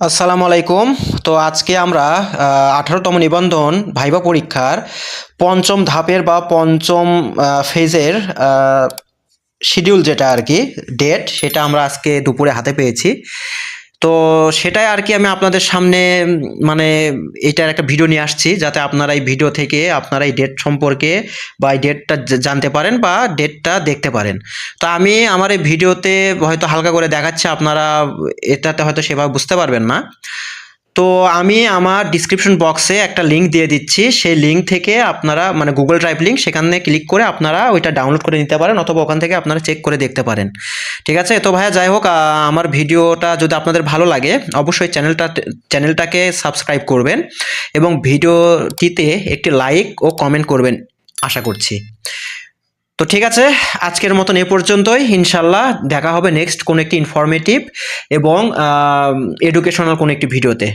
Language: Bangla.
আসসালামু আলাইকুম। তো আজকে আমরা আঠারোতম নিবন্ধন ভাইবা পরীক্ষার পঞ্চম ধাপের বা পঞ্চম ফেজের শিডিউল যেটা আর কি ডেট সেটা আমরা আজকে দুপুরে হাতে পেয়েছি। তো সেটাই আর কি আমি আপনাদের সামনে মানে এটার একটা ভিডিও নিয়ে আসছি, যাতে আপনারা এই ভিডিও থেকে আপনারা এই ডেট সম্পর্কে বা এই ডেটটা জানতে পারেন বা ডেটটা দেখতে পারেন। তো আমি আমার এই ভিডিওতে হয়তো হালকা করে দেখাচ্ছি, আপনারা এটাতে হয়তো সেভাবে বুঝতে পারবেন না। তো আমি আমার ডিসক্রিপশন বক্সে একটা লিঙ্ক দিয়ে দিচ্ছি। সেই লিঙ্ক থেকে আপনারা মানে গুগল ড্রাইভ লিংক সেখানে ক্লিক করে আপনারা ওইটা ডাউনলোড করে নিতে পারেন অথবা ওখান থেকে আপনারা চেক করে দেখতে পারেন। ঠিক আছে? তো ভাইয়া যাই হোক আমার ভিডিওটা যদি আপনাদের ভালো লাগে, অবশ্যই চ্যানেলটা চ্যানেলটাকে সাবস্ক্রাইব করবেন এবং ভিডিওটিতে একটি লাইক ও কমেন্ট করবেন, আশা করছি। তো ঠিক আছে, আজকের মতন এ পর্যন্তই। ইনশাল্লাহ দেখা হবে নেক্সট কোনো একটি ইনফরমেটিভ এবং এডুকেশনাল কোনো একটি ভিডিওতে